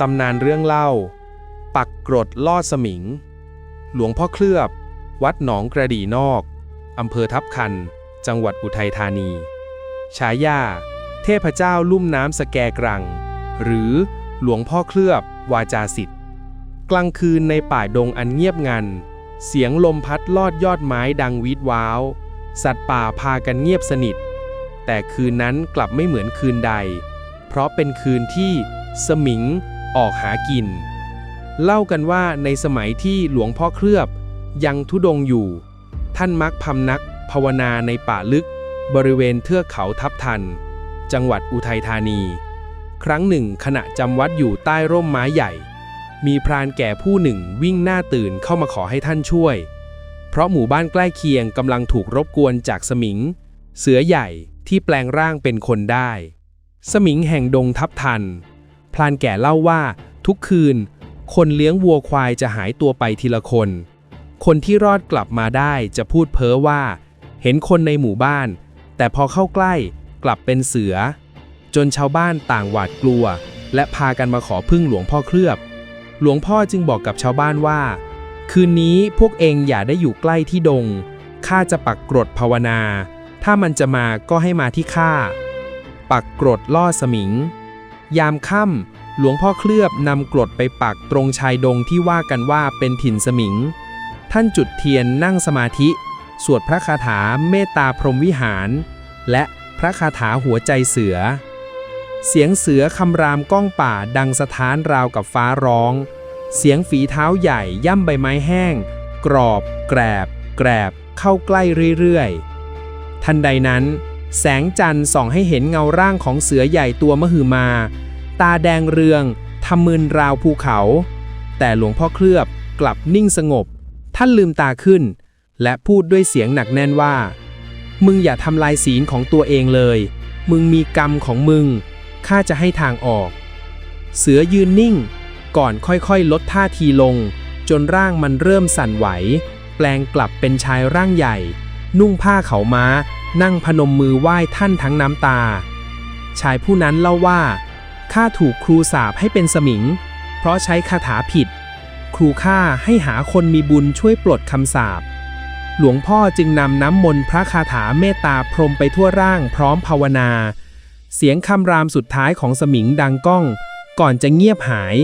ตำนานเรื่องเล่า ปักกรดลอดสมิง หลวงพ่อเคลือบ วัดหนองกระดีนอก อำเภอทับคัน จังหวัดอุทัยธานี ฉายา เทพเจ้าลุ่มน้ำสแกกรัง หรือหลวงพ่อเคลือบวาจาสิทธิ์ กลางคืนในป่าดงอันเงียบงัน เสียงลมพัดลอดยอดไม้ดังวีดว้าว สัตว์ป่าพากันเงียบสนิท แต่คืนนั้นกลับไม่เหมือนคืนใด เพราะเป็นคืนที่สมิง ออกหากิน เล่ากันว่าในสมัยที่หลวงพ่อเคลือบยังทุดงอยู่ ท่านมักพำนักภาวนาในป่าลึก บริเวณเทือกเขาทับทัน จังหวัดอุทัยธานี ครั้งหนึ่งขณะจำวัดอยู่ใต้ร่มไม้ใหญ่ มีพรานแก่ผู้หนึ่งวิ่งหน้าตื่นเข้ามาขอให้ท่านช่วย เพราะหมู่บ้านใกล้เคียงกำลังถูกรบกวนจากสมิง เสือใหญ่ที่แปลงร่างเป็นคนได้ สมิงแห่งดงทับทัน พลานแก่เล่าว่าทุกคืน คนเลี้ยงวัวควายจะหายตัวไปทีละคน คนที่รอดกลับมาได้จะพูดเพ้อว่า เห็นคนในหมู่บ้าน แต่พอเข้าใกล้กลับเป็นเสือ จนชาวบ้านต่างหวาดกลัว และพากันมาขอพึ่งหลวงพ่อเคลือบ หลวงพ่อจึงบอกกับชาวบ้านว่า คืนนี้พวกเองอย่าได้อยู่ใกล้ที่ดงข้าจะปักกรดภาวนา ถ้ามันจะมาก็ให้มาที่ข้าปักกรดล่อสมิง ยามค่ำหลวงพ่อเคลือบนำกรดไปปักตรงชายดงที่ว่ากันว่าเป็นถิ่นสมิง ท่านจุดเทียนนั่งสมาธิ สวดพระคาถาเมตตาพรหมวิหาร และพระคาถาหัวใจเสือ เสียงเสือคำรามก้องป่าดังสะท้านราวกับฟ้าร้อง เสียงฝีเท้าใหญ่ย่ำใบไม้แห้ง กรอบ แกรบ แกรบ เข้าใกล้เรื่อยๆ ทันใดนั้น แสงจันทร์ส่องให้เห็นเงาร่างของเสือใหญ่ตัวมหึมา ตาแดงเรืองทำมืนราวภูเขา แต่หลวงพ่อเคลือบกลับนิ่งสงบ ท่านลืมตาขึ้น และพูดด้วยเสียงหนักแน่นว่า มึงอย่าทำลายศีลของตัวเองเลย มึงมีกรรมของมึง ข้าจะให้ทางออก เสือยืนนิ่ง ก่อนค่อยๆ ลดท่าทีลง จนร่างมันเริ่มสั่นไหว แปลงกลับเป็นชายร่างใหญ่ นุ่งผ้าเขาม้า นั่งพนมมือไหว้ท่านทั้งน้ำตา ชายผู้นั้นเล่าว่าข้าถูกครูสาปให้เป็นสมิง เพราะใช้คาถาผิด ครูข้าให้หาคนมีบุญช่วยปลดคำสาปหลวงพ่อจึงนำน้ำมนต์พระคาถาเมตตาพรมไปทั่วร่างพร้อมภาวนา เสียงคำรามสุดท้ายของสมิงดังก้อง ก่อนจะเงียบหาย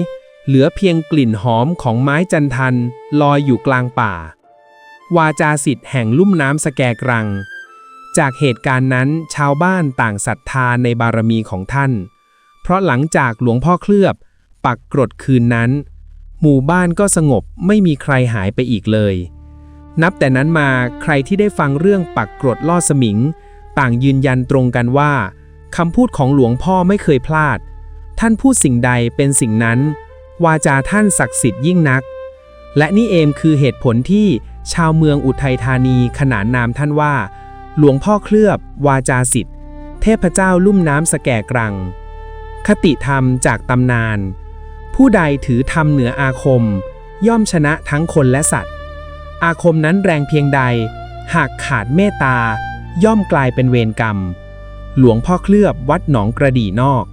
เหลือเพียงกลิ่นหอมของไม้จันทันลอยอยู่กลางป่า วาจาสิทธิ์แห่งลุ่มน้ำสแกกรัง จากเหตุการณ์นั้นชาวบ้านต่างศรัทธาในบารมีของท่าน เพราะหลังจากหลวงพ่อเคลือบ ปักกรดคืนนั้น หมู่บ้านก็สงบไม่มีใครหายไปอีกเลย นับแต่นั้นมาใครที่ได้ฟังเรื่องปักกรดล่อสมิง ต่างยืนยันตรงกันว่าคำพูดของหลวงพ่อไม่เคยพลาด ท่านพูดสิ่งใดเป็นสิ่งนั้น วาจาท่านศักดิ์สิทธิ์ยิ่งนัก และนี่เองคือเหตุผลที่ชาวเมืองอุทัยธานีขนานนามท่านว่า หลวงพ่อเคลือบ วาจาสิทธิ์เทพเจ้าลุ่มน้ำสแก่กรัง คติธรรมจากตำนาน ผู้ใดถือธรรมเหนืออาคม ย่อมชนะทั้งคนและสัตว์ อาคมนั้นแรงเพียงใด หากขาดเมตตา ย่อมกลายเป็นเวรกรรม หลวงพ่อเคลือบวัดหนองกระดี่นอก